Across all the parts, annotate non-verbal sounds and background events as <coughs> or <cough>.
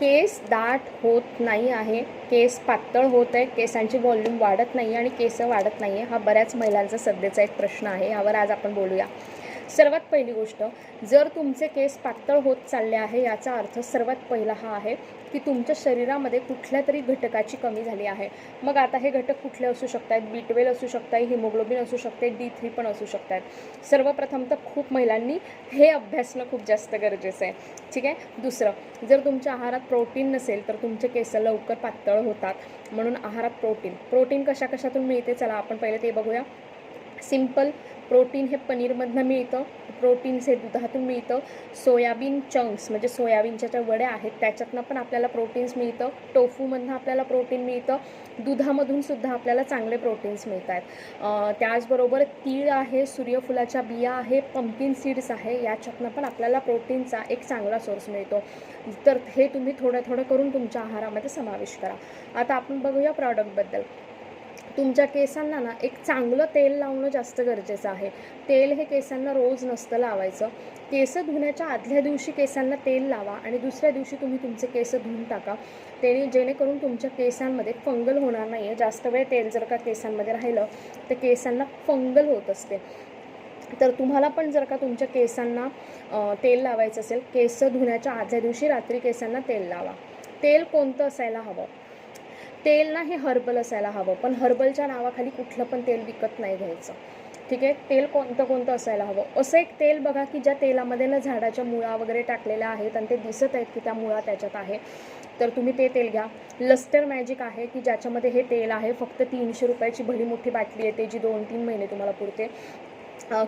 केस दाट होत नाही आहे. केस पातळ होत आहे. केसांची व्हॉल्यूम वाढत नाही आणि केस वाढत नाही आहे हा बऱ्याच महिलांचा सध्याचा एक प्रश्न आहे. यावर आज आपण बोलूया. सर्वात पहिली गोष्ट जर तुमचे केस पातळ होत चालले आहे याचा अर्थ सर्वात पहिला हा आहे की तुमच्या शरीरामध्ये कुठल्या तरी घटकाची कमी झाली आहे. मग आता हे घटक कुठले असू शकतात बी ट्वेल्व असू शकतात हिमोग्लोबिन असू शकते डी थ्री पण असू शकतात सर्वप्रथम तर खूप महिलांनी हे अभ्यासणं खूप जास्त गरजेचं आहे. ठीक आहे? दुसरं जर तुमच्या आहारात प्रोटीन नसेल तर तुमचे केस लवकर पातळ होतात. म्हणून आहारात प्रोटीन प्रोटीन कशा कशातून मिळते? चला आपण पहिले ते बघूया. सिंपल प्रोटीन हे पनीरमधनं मिळतं प्रोटीन्स हे दुधातून मिळतं सोयाबीन चंक्स म्हणजे सोयाबीनच्या ज्या वड्या आहेत त्याच्यातनं पण आपल्याला प्रोटीन्स मिळतं टोफूमधनं आपल्याला प्रोटीन मिळतं दुधामधून सुद्धा आपल्याला चांगले प्रोटीन्स मिळत आहेत त्याचबरोबर तीळ आहे सूर्यफुलाच्या बिया आहे पंपिन सीड्स आहे याच्यातनं पण आपल्याला प्रोटीनचा एक चांगला सोर्स मिळतो. तर हे तुम्ही थोडं थोडं करून तुमच्या आहारामध्ये समावेश करा. आता आपण बघूया प्रॉडक्टबद्दल तुमच्या केसांना ना एक चांगलं तेल लावणं जास्त गरजेचं आहे. तेल हे केसांना रोज नसतं लावायचं. केस धुण्याच्या आदल्या दिवशी केसांना तेल लावा आणि दुसऱ्या दिवशी तुम्ही तुमचे केस धुवून टाका. त्याने जेणेकरून तुमच्या केसांमध्ये फंगल होणार नाही आहे जास्त वेळ तेल जर का केसांमध्ये राहिलं तर केसांना फंगल होत असते. तर तुम्हाला पण जर का तुमच्या केसांना तेल लावायचं असेल केस धुण्याच्या आदल्या दिवशी रात्री केसांना तेल लावा. तेल कोणतं असायला हवं? तेल ना हे हर्बल असायला हवं. पण हर्बलच्या नावाखाली कुठलं पण तेल विकत नाही घ्यायचं. ठीक आहे? तेल कोणतं कोणतं असायला हवं. असं एक तेल बघा की ज्या तेलामध्ये ना झाडाच्या मुळा वगैरे टाकलेल्या आहेत आणि ते दिसत आहेत की त्या मुळा त्याच्यात आहे तर तुम्ही ते तेल घ्या. लस्टर मॅजिक आहे की ज्याच्यामध्ये हे तेल आहे फक्त तीनशे रुपयाची भली मोठी बाटली येते जी दोन तीन महिने तुम्हाला पुरते.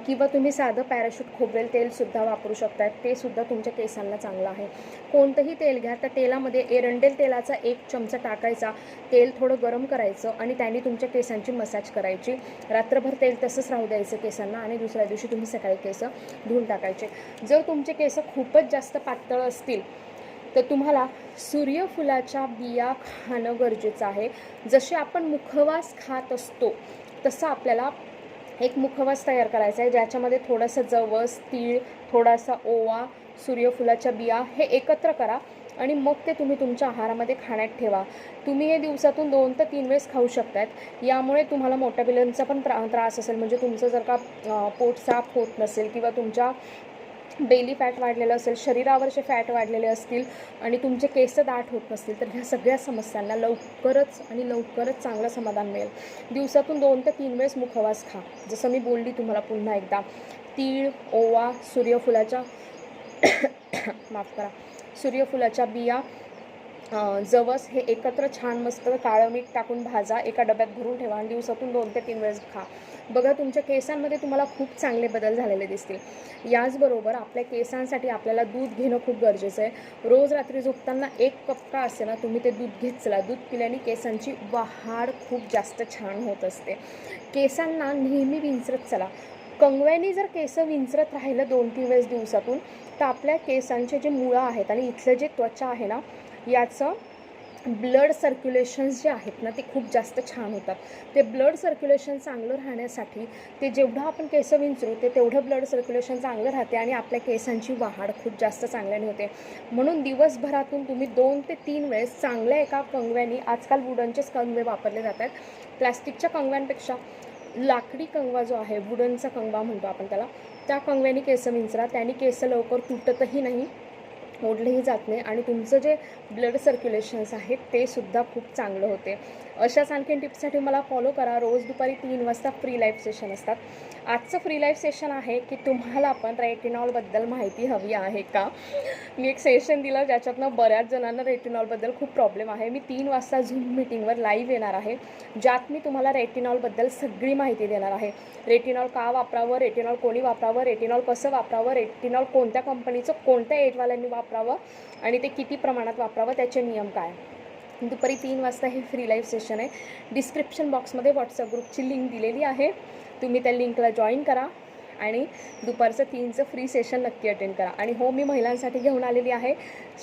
किंवा तुम्ही साधं पॅराशूट खोबरेल तेलसुद्धा वापरू शकता ते सुद्धा तुमच्या केसांना चांगलं आहे. कोणतंही तेल घ्या. त्या तेलामध्ये एरंडेल तेलाचा एक चमचा टाकायचा. तेल थोडं गरम करायचं आणि त्याने तुमच्या केसांची मसाज करायची. रात्रभर तेल तसंच राहू द्यायचं केसांना आणि दुसऱ्या दिवशी तुम्ही सकाळी केस धुवून टाकायचे. जर तुमचे केस खूपच जास्त पातळ असतील तर तुम्हाला सूर्यफुलाच्या बिया खाणं गरजेचं आहे. जसे आपण मुखवास खात असतो तसं आपल्याला एक मुखवास तयार करायचा आहे ज्याच्यामध्ये थोडंसं जवस तीळ थोडासा ओवा सूर्यफुलाच्या बिया हे एकत्र करा आणि मग ते तुम्ही तुमच्या आहारामध्ये खाण्यात ठेवा. तुम्ही हे दिवसातून दोन ते तीन वेळेस खाऊ शकतात यामुळे तुम्हाला मोठ्या बिलांचा पण त्रा त्रास असेल. म्हणजे तुमचं जर का पोट साफ होत नसेल किंवा तुमच्या बेली फॅट वाढलेलं असेल शरीरावरचे फॅट वाढलेले असतील आणि तुमचे केस दाट होत नसतील तर ह्या सगळ्या समस्यांना लवकरच आणि लवकरच चांगलं समाधान मिळेल. दिवसातून दोन ते तीन वेळेस मुखवास खा. जसं मी बोलली तुम्हाला पुन्हा एकदा तीळ ओवा सूर्यफुलाच्या <coughs> माफ करा. सूर्यफुलाच्या बिया जवस हे एकत्र छान मस्त काळं मीठ टाकून भाजा एका डब्यात भरून ठेवा आणि दिवसातून दोन ते तीन वेळेस खा. बघा तुमच्या केसांमध्ये तुम्हाला खूप चांगले बदल झालेले दिसतील. याचबरोबर आपल्या केसांसाठी आपल्याला दूध घेणं खूप गरजेचं आहे. रोज रात्री झोपताना एक कप का असे ना तुम्ही ते दूध घेत चला. दूध पिल्याने केसांची वाढ खूप जास्त छान होत असते. केसांना नेहमी विंचरत चला. कंगव्याने जर केस विंचरत राहिलं दोन तीन वेळेस दिवसातून तर आपल्या केसांचे जे मुळं आहेत आणि इथलं जे त्वचा आहे ना याचं ब्लड सर्क्युलेशन्स जे आहेत ना ते खूप जास्त छान होतात. ते ब्लड सर्क्युलेशन चांगलं राहण्यासाठी ते जेवढं आपण केस विंचरू ते तेवढं ब्लड सर्क्युलेशन चांगलं राहते आणि आपल्या केसांची वाढ खूप जास्त चांगल्याने होते. म्हणून दिवसभरातून तुम्ही दोन ते तीन वेळेस चांगल्या एका कंगव्यानी आजकाल वुडनचेच कंगवे वापरले जातात. प्लॅस्टिकच्या कंगव्यांपेक्षा लाकडी कंगवा जो आहे वुडनचा कंगवा म्हणतो आपण त्याला त्या कंगव्यानी केस विंचरा. त्याने केस लवकर तुटतही नाही. ओढलेही जात नाही आणि तुमचं जे ब्लड सर्क्युलेशन्स आहेत ते सुद्धा खूप चांगलं होते. अशाच आणखीन टिप्ससाठी मला फॉलो करा. रोज दुपारी तीन वाजता फ्री लाईफ सेशन असतात. आजचं फ्री लाईफ सेशन आहे की तुम्हाला पण रेटिनॉलबद्दल माहिती हवी आहे का? मी एक सेशन दिलं ज्याच्यातनं बऱ्याच जणांना रेटिनॉलबद्दल खूप प्रॉब्लेम आहे. मी तीन वाजता झूम मीटिंगवर लाईव्ह येणार आहे. ज्यात मी तुम्हाला रेटिनॉलबद्दल सगळी माहिती देणार आहे. रेटिनॉल का वापरावं? रेटिनॉल कोणी वापरावं? रेटिनॉल कसं वापरावं? रेटिनॉल कोणत्या कंपनीचं कोणत्या एजवाल्यांनी वापरावं? आणि ते किती प्रमाणात वापरावं? त्याचे नियम काय? दुपारी तीन वाजता हे फ्री लाईव्ह सेशन आहे. डिस्क्रिप्शन बॉक्समध्ये व्हॉट्सअप ग्रुपची लिंक दिलेली आहे. तुम्ही त्या लिंकला जॉईन करा. आणि दुपारचं तीनचं फ्री सेशन नक्की अटेंड करा. आणि हो मी महिलांसाठी घेऊन आलेली आहे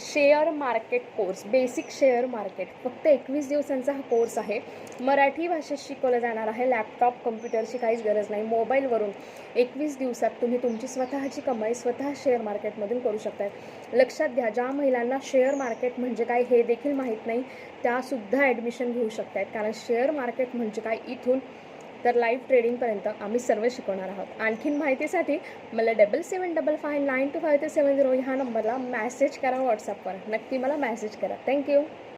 share market course basic share market फक्त एकवीस दिवसांचा हा कोर्स आहे. मराठी भाषेत शिकवलं जाणार आहे. लॅपटॉप कम्प्युटरची काहीच गरज नाही. मोबाईलवरून एकवीस दिवसात तुम्ही तुमची स्वतःची कमाई स्वतः शेअर मार्केटमधून करू शकता लक्षात घ्या ज्या महिलांना शेअर मार्केट म्हणजे काय हे देखील माहीत नाही त्यासुद्धा ॲडमिशन घेऊ शकतात कारण शेअर मार्केट म्हणजे काय? इथून तर लाईव्ह ट्रेडिंगपर्यंत आम्ही सर्व शिकवणार आहोत. आणखीन माहितीसाठी मला double seven double five nine two five two seven zero ह्या नंबरला मॅसेज करा व्हॉट्सअपवर नक्की मला मॅसेज करा. थँक्यू